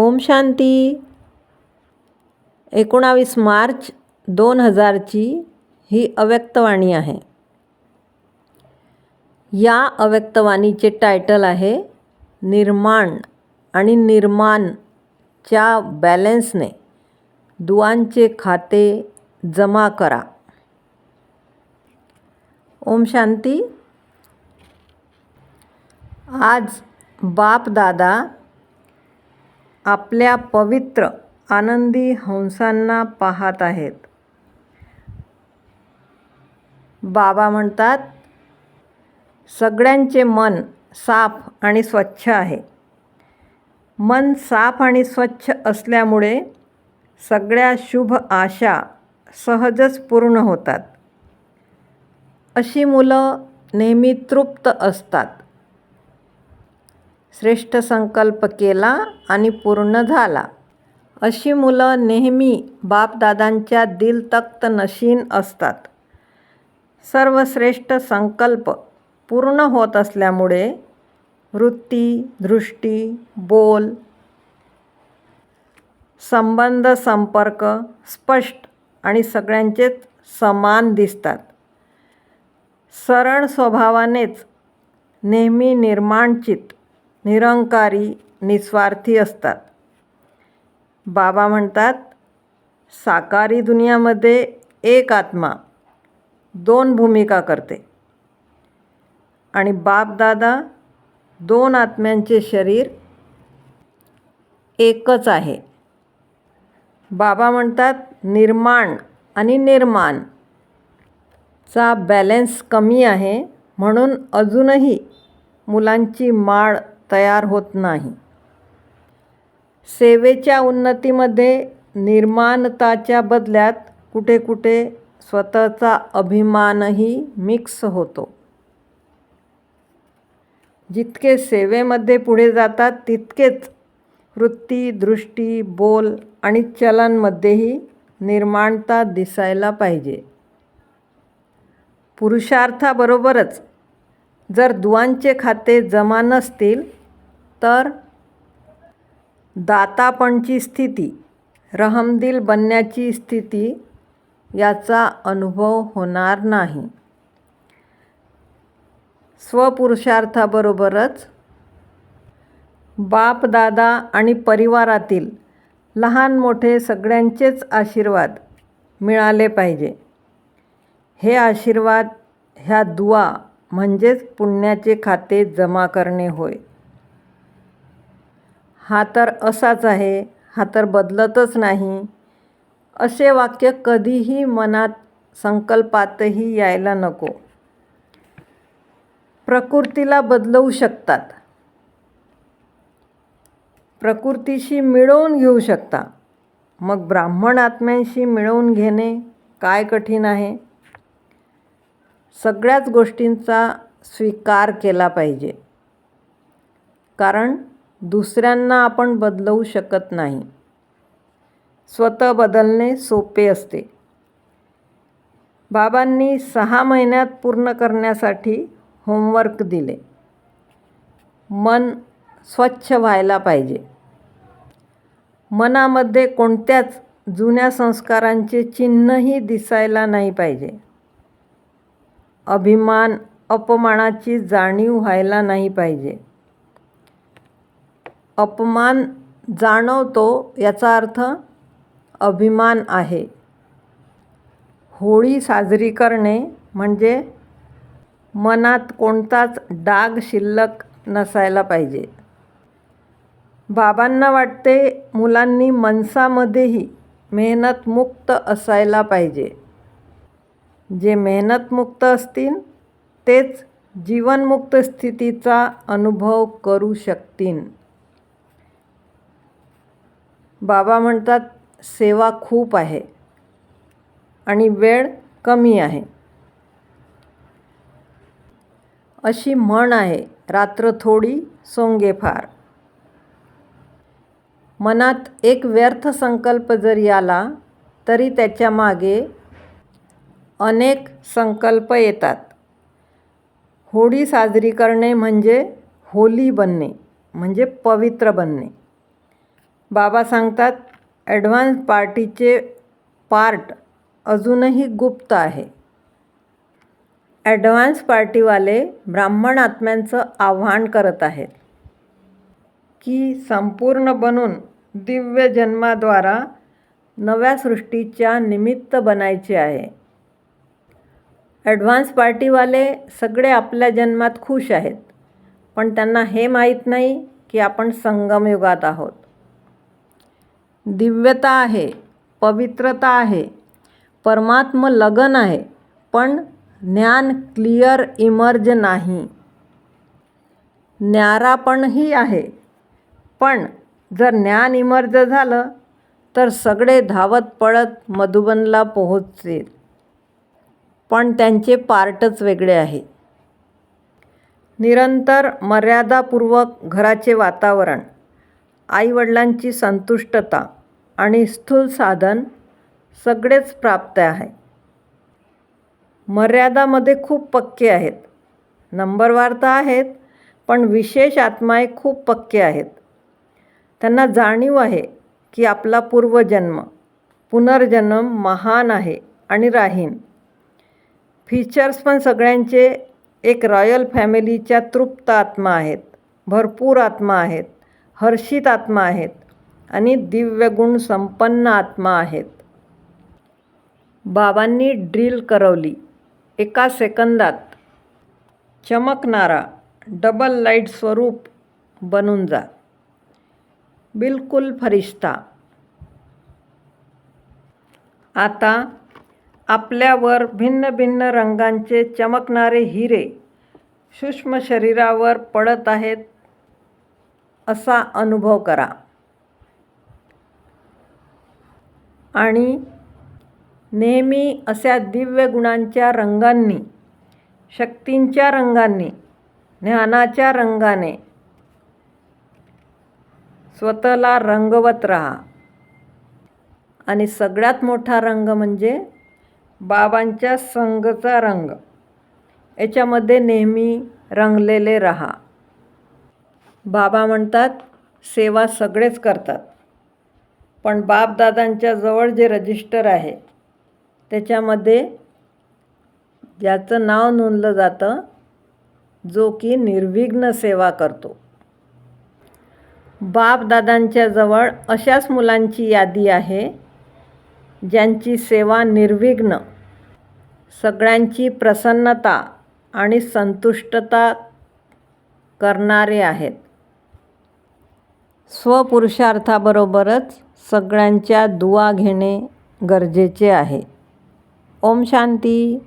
ओम शांती. एकोणावीस मार्च दोन हजारची ही अव्यक्तवाणी आहे. या अव्यक्तवाणीचे टायटल आहे निर्माण आणि निर्माणच्या बॅलेन्सने दुवांचे खाते जमा करा. ओम शांती. आज बाप दादा आपल्या पवित्र आनंदी हंसांना पाहत आहेत. बाबा म्हणतात सगळ्यांचे मन साफ आणि स्वच्छ आहे. मन साफ आणि स्वच्छ असल्यामुळे सगळ्या शुभ आशा सहजच पूर्ण होतात. अशी मुलं नेहमी तृप्त असतात. श्रेष्ठ संकल्प केला आणि पूर्ण झाला. अशी मुलं नेहमी बापदादांच्या दिल तख्त नशीन असतात. सर्वश्रेष्ठ संकल्प पूर्ण होत असल्यामुळे वृत्ती दृष्टी बोल संबंध संपर्क स्पष्ट आणि सगळ्यांचेच समान दिसतात. सरळ स्वभावानेच नेहमी निर्माणचित निरंकारी निस्वार्थी असतात. बाबा म्हणतात साकारी दुनियामध्ये एक आत्मा दोन भूमिका करते. आणि बापदादा दोन आत्म्यांचे शरीर एकच आहे. बाबा म्हणतात निर्माण आणि निर्माण चा बॅलेन्स कमी आहे म्हणून अजूनही मुलांची माळ तयार होत नाही. सेवेच्या उन्नतीमध्ये निर्माणताच्या बदल्यात कुठे कुठे स्वतःचा अभिमानही मिक्स होतो. जितके सेवेमध्ये पुढे जातात तितकेच वृत्ती दृष्टी बोल आणि चलनमध्येही निर्माणता दिसायला पाहिजे. पुरुषार्थाबरोबरच जर दुवांचे खाते जमा नसतील तर दातापणची स्थिती रहमदिल बनण्याची स्थिती याचा अनुभव होणार नाही. स्वपुरुषार्थाबरोबरच बाप दादा आणि परिवारातील लहान मोठे सगळ्यांचेच आशीर्वाद मिळाले पाहिजे. हे आशीर्वाद ह्या दुवा म्हणजेच पुण्याचे खाते जमा करणे होय. हा तर असाच आहे हा तर बदलतच नाही. असे वाक्य कधीही मनात संकल्पातही यायला नको. प्रकृतीला बदलवू शकतात. प्रकृतीशी मिळवून घेऊ शकता. मग ब्राह्मण आत्म्यांशी मिळवून घेणे काय कठीण आहे? सगळ्याच गोष्टींचा स्वीकार केला पाहिजे. कारण दुसऱ्यांना आपण बदलवू शकत नाही. स्वतः बदलणे सोपे असते. बाबांनी सहा महिन्यात पूर्ण करण्यासाठी होमवर्क दिले. मन स्वच्छ व्हायला पाहिजे. मनामध्ये कोणत्याच जुन्या संस्कारांचे चिन्हही दिसायला नाही पाहिजे. अभिमान अपमानाची जाणीव व्हायला नाही पाहिजे. अपमान जाणवतो याचा अर्थ अभिमान आहे. होळी साजरी करणे म्हणजे मनात कोणताच डाग शिल्लक नसायला पाहिजे. बाबांना वाटते मुलांनी मनसामध्येही मेहनतमुक्त असायला पाहिजे. जे मेहनतमुक्त असतील तेच जीवनमुक्त स्थितीचा अनुभव करू शकतील. बाबा म्हणतात सेवा खूप आहे आणि वेळ कमी आहे. अशी म्हण आहे रात्र थोडी सोंगे फार. मनात एक व्यर्थ संकल्प जरी आला तरी त्याच्यामागे अनेक संकल्प येतात. होळी साजरी करणे म्हणजे होली बनणे म्हणजे पवित्र बनणे. बाबा सांगतात ॲडव्हान्स पार्टीचे पार्ट अजूनही गुप्त आहे. ॲडव्हान्स पार्टीवाले ब्राह्मण आत्म्यांचं आव्हान करत आहेत की संपूर्ण बनून दिव्य जन्माद्वारा नव्या सृष्टीच्या निमित्त बनायचे आहे. ॲडव्हान्स पार्टीवाले सगळे आपल्या जन्मात खुश आहेत पण त्यांना हे माहीत नाही की आपण संगमयुगात आहोत. दिव्यता आहे पवित्रता आहे परमात्म लगन आहे पण ज्ञान क्लिअर इमर्ज नाही. न्यारापणही आहे पण जर ज्ञान इमर्ज झालं तर सगळे धावत पळत मधुबनला पोहोचतील. पण त्यांचे पार्टच वेगळे आहे. निरंतर मर्यादापूर्वक घराचे वातावरण आईवडिलांची संतुष्टता आणि स्थूल साधन सगळेच प्राप्त आहे. मर्यादामध्ये खूप पक्के आहेत. नंबरवार तर आहेत पण विशेष आत्माए खूप पक्के आहेत. त्यांना जाणीव आहे की आपला पूर्वजन्म पुनर्जन्म महान आहे आणि राहीन. फीचर्स पण सगळ्यांचे एक रॉयल फॅमिलीच्या तृप्त आत्मा आहेत भरपूर आत्मा आहेत. हर्षित आत्मा आहेत आणि दिव्यगुण संपन्न आत्मा आहेत. बाबांनी ड्रिल करवली. एका सेकंदात चमकणारा डबल लाइट स्वरूप बनून जा. बिलकुल फरिश्ता. आता आपल्यावर भिन्न भिन्न रंगांचे चमकणारे हिरे सूक्ष्म शरीरावर पडत आहेत. असा अनुभव करा. आणि नेहमी अशा दिव्य गुणांच्या रंगांनी शक्तींच्या रंगांनी ज्ञानाच्या रंगाने स्वतःला रंगवत राहा. आणि सगळ्यात मोठा रंग म्हणजे बाबांच्या संगचा रंग. याच्यामध्ये नेहमी रंगलेले राहा. बाबा म्हणतात सेवा सगळेच करतात. पण बापदादांच्या जवळ जे रजिस्टर आहे त्याच्यामध्ये ज्याचं नाव नोंदलं जातं जो की निर्विघ्न सेवा करतो. बापदादांच्या जवळ अशाच मुलांची यादी आहे ज्यांची सेवा निर्विघ्न सगळ्यांची प्रसन्नता आणि संतुष्टता करणारे आहेत. स्वपुरुषार्थाबरोबरच सगळ्यांच्या दुवा घेणे गरजेचे आहे. ओम शांती.